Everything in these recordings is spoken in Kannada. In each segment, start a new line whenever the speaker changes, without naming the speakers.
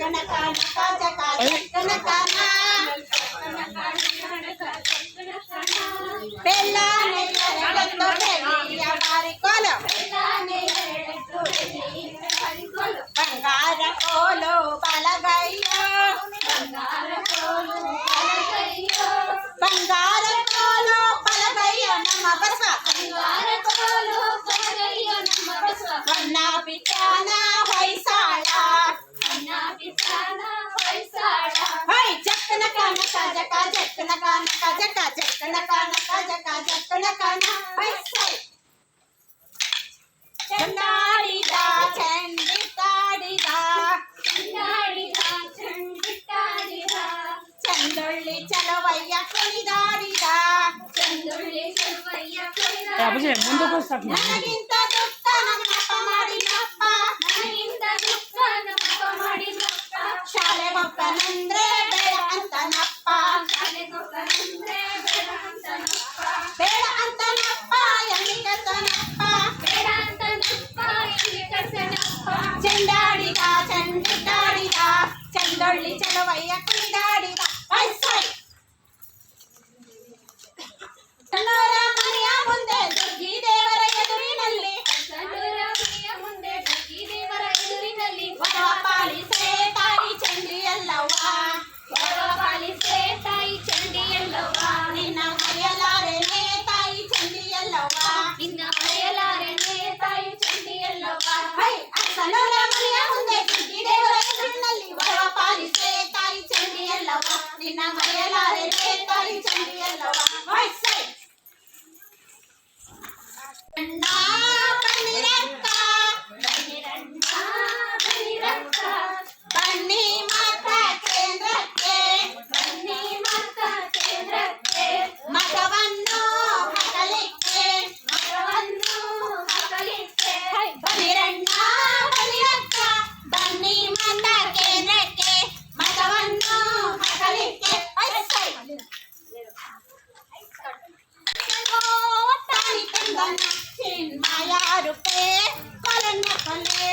กนกานกาจกาจกนกานา జక జక నక నక జక జక నక నక జక జక నక నక పైసే చందాడిదా చండితాడిదా చందాడిదా చండితాడిదా చందొళ్ళి చలవయ్య కొనిదాడిదా చందొళ్ళి చలవయ్య కొనిదాడిదా ముందుకు వస్తాను Bahía Comida. మొక్కలే కొలన్ మొక్కలే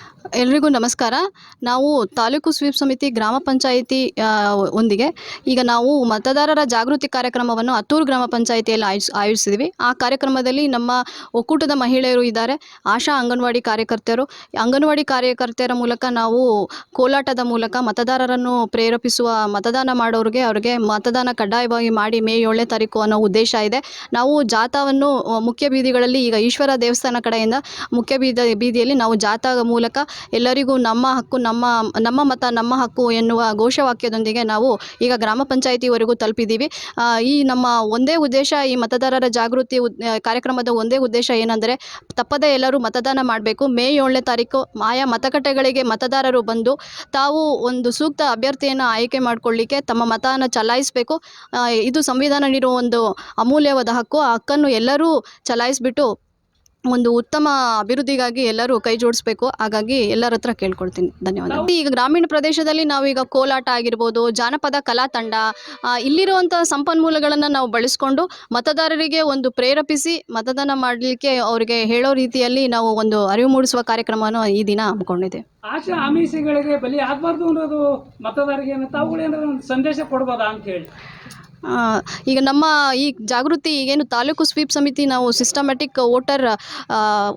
ಎಲ್ರಿಗೂ ನಮಸ್ಕಾರ. ನಾವು ತಾಲೂಕು ಸ್ವೀಪ್ ಸಮಿತಿ ಗ್ರಾಮ ಪಂಚಾಯಿತಿ ಒಂದಿಗೆ. ಈಗ ನಾವು ಮತದಾರರ ಜಾಗೃತಿ ಕಾರ್ಯಕ್ರಮವನ್ನು ಹತ್ತೂರು ಗ್ರಾಮ ಪಂಚಾಯಿತಿಯಲ್ಲಿ ಆಯೋಜ್ ಆಯೋಜಿಸಿದ್ವಿ. ಆ ಕಾರ್ಯಕ್ರಮದಲ್ಲಿ ನಮ್ಮ ಒಕ್ಕೂಟದ ಮಹಿಳೆಯರು ಇದ್ದಾರೆ. ಆಶಾ ಅಂಗನವಾಡಿ ಕಾರ್ಯಕರ್ತೆಯರು. ಅಂಗನವಾಡಿ ಕಾರ್ಯಕರ್ತೆಯರ ಮೂಲಕ ನಾವು ಕೋಲಾಟದ ಮೂಲಕ ಮತದಾರರನ್ನು ಪ್ರೇರೇಪಿಸುವ, ಮತದಾನ ಮಾಡೋರಿಗೆ ಅವರಿಗೆ ಮತದಾನ ಕಡ್ಡಾಯವಾಗಿ ಮಾಡಿ ಮೇ ಏಳನೇ ತಾರೀಕು ಅನ್ನೋ ಉದ್ದೇಶ ಇದೆ. ನಾವು ಜಾಥಾವನ್ನು ಮುಖ್ಯ ಬೀದಿಗಳಲ್ಲಿ ಈಗ ಈಶ್ವರ ದೇವಸ್ಥಾನ ಕಡೆಯಿಂದ ಮುಖ್ಯ ಬೀದ, ಬೀದಿಯಲ್ಲಿ ನಾವು ಜಾಥಾ ಮೂಲಕ ಎಲ್ಲರಿಗೂ ನಮ್ಮ ಹಕ್ಕು, ನಮ್ಮ ನಮ್ಮ ಮತ, ನಮ್ಮ ಹಕ್ಕು ಎನ್ನುವ ಘೋಷವಾಕ್ಯದೊಂದಿಗೆ ನಾವು ಈಗ ಗ್ರಾಮ ಪಂಚಾಯಿತಿವರೆಗೂ ತಲುಪಿದ್ದೀವಿ. ಈ ನಮ್ಮ ಒಂದೇ ಉದ್ದೇಶ, ಈ ಮತದಾರರ ಜಾಗೃತಿ ಕಾರ್ಯಕ್ರಮದ ಒಂದೇ ಉದ್ದೇಶ ಏನಂದರೆ ತಪ್ಪದೆ ಎಲ್ಲರೂ ಮತದಾನ ಮಾಡಬೇಕು. ಮೇ ಏಳನೇ ತಾರೀಕು ಆಯಾ ಮತಗಟ್ಟೆಗಳಿಗೆ ಮತದಾರರು ಬಂದು ತಾವು ಒಂದು ಸೂಕ್ತ ಅಭ್ಯರ್ಥಿಯನ್ನು ಆಯ್ಕೆ ಮಾಡಿಕೊಳ್ಳಿಕ್ಕೆ ತಮ್ಮ ಮತವನ್ನು ಚಲಾಯಿಸಬೇಕು. ಇದು ಸಂವಿಧಾನ ನೀಡುವ ಒಂದು ಅಮೂಲ್ಯವಾದ ಹಕ್ಕು. ಆ ಹಕ್ಕನ್ನು ಎಲ್ಲರೂ ಚಲಾಯಿಸಿಬಿಟ್ಟು ಒಂದು ಉತ್ತಮ ಅಭಿವೃದ್ಧಿಗಾಗಿ ಎಲ್ಲರೂ ಕೈ ಜೋಡಿಸ್ಬೇಕು. ಹಾಗಾಗಿ ಎಲ್ಲರ ಹತ್ರ ಕೇಳ್ಕೊಳ್ತೀನಿ. ಧನ್ಯವಾದ ಈಗ ಗ್ರಾಮೀಣ ಪ್ರದೇಶದಲ್ಲಿ ನಾವೀಗ ಈಗ ಕೋಲಾಟ ಆಗಿರ್ಬೋದು ಜಾನಪದ ಕಲಾ ತಂಡ ಇಲ್ಲಿರುವಂತಹ ಇಲ್ಲಿರುವಂಥ ಸಂಪನ್ಮೂಲಗಳನ್ನು ನಾವು ಬಳಸ್ಕೊಂಡು ಮತದಾರರಿಗೆ ಒಂದು ಪ್ರೇರೇಪಿಸಿ ಮತದಾನ ಮಾಡಲಿಕ್ಕೆ ಅವರಿಗೆ ಹೇಳೋ ರೀತಿಯಲ್ಲಿ ನಾವು ಒಂದು ಅರಿವು ಮೂಡಿಸುವ ಕಾರ್ಯಕ್ರಮವನ್ನು ಈ ದಿನ ಹಮ್ಮಿಕೊಂಡಿದೆ.
ಆಶಾ ಆಮಿಷಗಳಿಗೆ ಬಲಿ ಆಗಬಾರ್ದು ಅನ್ನೋದು ಮತದಾರರಿಗೆ ತಾವುಗಳೇನಾದ್ರು ಸಂದೇಶ ಕೊಡ್ಬೋದಾ ಅಂತ ಹೇಳಿ.
ಈಗ ನಮ್ಮ ಈ ಜಾಗೃತಿ, ಈಗೇನು ತಾಲೂಕು ಸ್ವೀಪ್ ಸಮಿತಿ ನಾವು ಸಿಸ್ಟಮ್ಯಾಟಿಕ್ ವೋಟರ್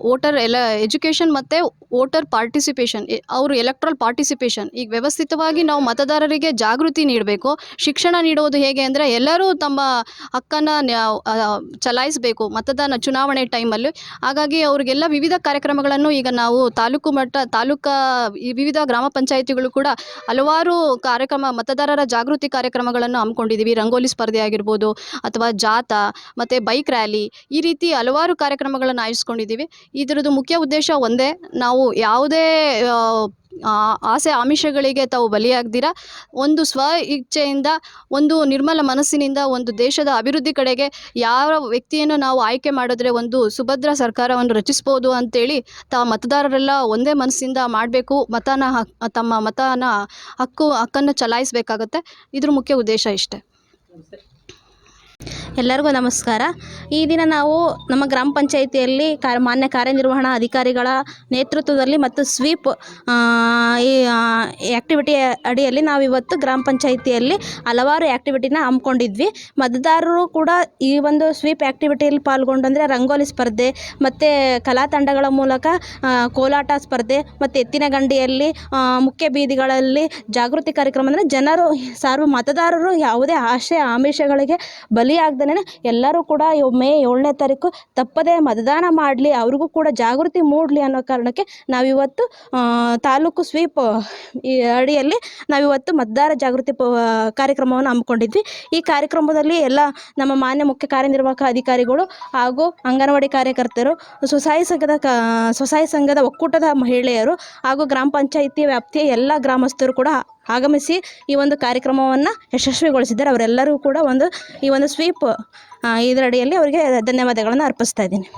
ವೋಟರ್ ಎಲ್ಲ ಎಜುಕೇಷನ್ ಮತ್ತು ವೋಟರ್ ಪಾರ್ಟಿಸಿಪೇಷನ್ ಅವರು ಎಲೆಕ್ಟ್ರಲ್ ಪಾರ್ಟಿಸಿಪೇಷನ್ ಈಗ ವ್ಯವಸ್ಥಿತವಾಗಿ ನಾವು ಮತದಾರರಿಗೆ ಜಾಗೃತಿ ನೀಡಬೇಕು, ಶಿಕ್ಷಣ ನೀಡುವುದು ಹೇಗೆ ಅಂದರೆ ಎಲ್ಲರೂ ತಮ್ಮ ಹಕ್ಕನ್ನು ಚಲಾಯಿಸಬೇಕು ಮತದಾನ ಚುನಾವಣೆ ಟೈಮಲ್ಲಿ ಹಾಗಾಗಿ ಅವರಿಗೆಲ್ಲ ವಿವಿಧ ಕಾರ್ಯಕ್ರಮಗಳನ್ನು ಈಗ ನಾವು ತಾಲೂಕು ಮಟ್ಟ, ತಾಲೂಕ, ಈ ವಿವಿಧ ಗ್ರಾಮ ಪಂಚಾಯಿತಿಗಳು ಕೂಡ ಹಲವಾರು ಕಾರ್ಯಕ್ರಮ, ಮತದಾರರ ಜಾಗೃತಿ ಕಾರ್ಯಕ್ರಮಗಳನ್ನು ಹಮ್ಮಿಕೊಂಡಿದ್ದೀವಿ ರಂಗೋಲಿ ಸ್ಪರ್ಧೆ ಆಗಿರ್ಬೋದು ಅಥವಾ ಜಾಥಾ ಮತ್ತು ಬೈಕ್ ರ್ಯಾಲಿ ಈ ರೀತಿ ಹಲವಾರು ಕಾರ್ಯಕ್ರಮಗಳನ್ನು ಆಯೋಜಿಸ್ಕೊಂಡಿದ್ದೀವಿ. ಇದರದ್ದು ಮುಖ್ಯ ಉದ್ದೇಶ ಒಂದೇ, ನಾವು ಯಾವುದೇ ಆಸೆ ಆಮಿಷಗಳಿಗೆ ತಾವು ಬಲಿಯಾಗ್ದಿರ. ಒಂದು ಸ್ವ ಇಚ್ಛೆಯಿಂದ, ಒಂದು ನಿರ್ಮಲ ಮನಸ್ಸಿನಿಂದ, ಒಂದು ದೇಶದ ಅಭಿವೃದ್ಧಿ ಕಡೆಗೆ ಯಾವ ವ್ಯಕ್ತಿಯನ್ನು ನಾವು ಆಯ್ಕೆ ಮಾಡಿದ್ರೆ ಒಂದು ಸುಭದ್ರ ಸರ್ಕಾರವನ್ನು ರಚಿಸ್ಬೋದು ಅಂತೇಳಿ ತಾ ಮತದಾರರೆಲ್ಲ ಒಂದೇ ಮನಸ್ಸಿಂದ ಮಾಡಬೇಕು, ಮತನ ಹಕ್, ತಮ್ಮ ಮತನ ಹಕ್ಕು, ಹಕ್ಕನ್ನು ಚಲಾಯಿಸಬೇಕಾಗತ್ತೆ. ಇದ್ರ ಮುಖ್ಯ ಉದ್ದೇಶ ಇಷ್ಟೇ.
ನಮಸ್ತೆ ಎಲ್ಲರಿಗೂ ನಮಸ್ಕಾರ. ಈ ದಿನ ನಾವು ನಮ್ಮ ಗ್ರಾಮ ಪಂಚಾಯಿತಿಯಲ್ಲಿ ಕಾರ್ಯ, ಮಾನ್ಯ ಕಾರ್ಯನಿರ್ವಹಣಾ ಅಧಿಕಾರಿಗಳ ನೇತೃತ್ವದಲ್ಲಿ ಮತ್ತು ಸ್ವೀಪ್ ಈ ಆ್ಯಕ್ಟಿವಿಟಿ ಅಡಿಯಲ್ಲಿ ನಾವು ಇವತ್ತು ಗ್ರಾಮ ಪಂಚಾಯಿತಿಯಲ್ಲಿ ಹಲವಾರು ಆ್ಯಕ್ಟಿವಿಟಿನ ಹಮ್ಮಿಕೊಂಡಿದ್ವಿ. ಮತದಾರರು ಕೂಡ ಈ ಒಂದು ಸ್ವೀಪ್ ಆ್ಯಕ್ಟಿವಿಟಿಯಲ್ಲಿ ಪಾಲ್ಗೊಂಡಂದರೆ ರಂಗೋಲಿ ಸ್ಪರ್ಧೆ ಮತ್ತು ಕಲಾ ತಂಡಗಳ ಮೂಲಕ ಕೋಲಾಟ ಸ್ಪರ್ಧೆ ಮತ್ತು ಎತ್ತಿನ ಗಂಡಿಯಲ್ಲಿ ಮುಖ್ಯ ಬೀದಿಗಳಲ್ಲಿ ಜಾಗೃತಿ ಕಾರ್ಯಕ್ರಮ ಅಂದರೆ ಜನರು ಸಾರ್ವ ಮತದಾರರು ಯಾವುದೇ ಆಶೆ ಆಮಿಷಗಳಿಗೆ ಬಲಿಯಾಗ್ದೇ ಎಲ್ಲರೂ ಕೂಡ ಮೇ ಏಳನೇ ತಾರೀಕು ತಪ್ಪದೇ ಮತದಾನ ಮಾಡಲಿ, ಅವ್ರಿಗೂ ಕೂಡ ಜಾಗೃತಿ ಮೂಡಲಿ ಅನ್ನೋ ಕಾರಣಕ್ಕೆ ನಾವಿವತ್ತು ತಾಲೂಕು ಸ್ವೀಪ್, ಈ ಅಡಿಯಲ್ಲಿ ನಾವಿವತ್ತು ಮತದಾರ ಜಾಗೃತಿ ಕಾರ್ಯಕ್ರಮವನ್ನು ಹಮ್ಮಿಕೊಂಡಿದ್ವಿ. ಈ ಕಾರ್ಯಕ್ರಮದಲ್ಲಿ ಎಲ್ಲ ನಮ್ಮ ಮಾನ್ಯ ಮುಖ್ಯ ಕಾರ್ಯನಿರ್ವಾಹಕ ಅಧಿಕಾರಿಗಳು ಹಾಗೂ ಅಂಗನವಾಡಿ ಕಾರ್ಯಕರ್ತರು, ಸ್ವಸಹಾಯ ಸಂಘದ ಕ, ಸ್ವಸಹಾಯ ಸಂಘದ ಒಕ್ಕೂಟದ ಮಹಿಳೆಯರು ಹಾಗೂ ಗ್ರಾಮ ಪಂಚಾಯಿತಿ ವ್ಯಾಪ್ತಿಯ ಎಲ್ಲ ಗ್ರಾಮಸ್ಥರು ಕೂಡ ಆಗಮಿಸಿ ಈ ಒಂದು ಕಾರ್ಯಕ್ರಮವನ್ನು ಯಶಸ್ವಿಗೊಳಿಸಿದ್ದಾರೆ. ಅವರೆಲ್ಲರೂ ಕೂಡ ಒಂದು ಈ ಒಂದು ಸ್ವೀಪ್ ಇದರಡಿಯಲ್ಲಿ ಅವರಿಗೆ ಧನ್ಯವಾದಗಳನ್ನು ಅರ್ಪಿಸ್ತಾ ಇದ್ದೀನಿ.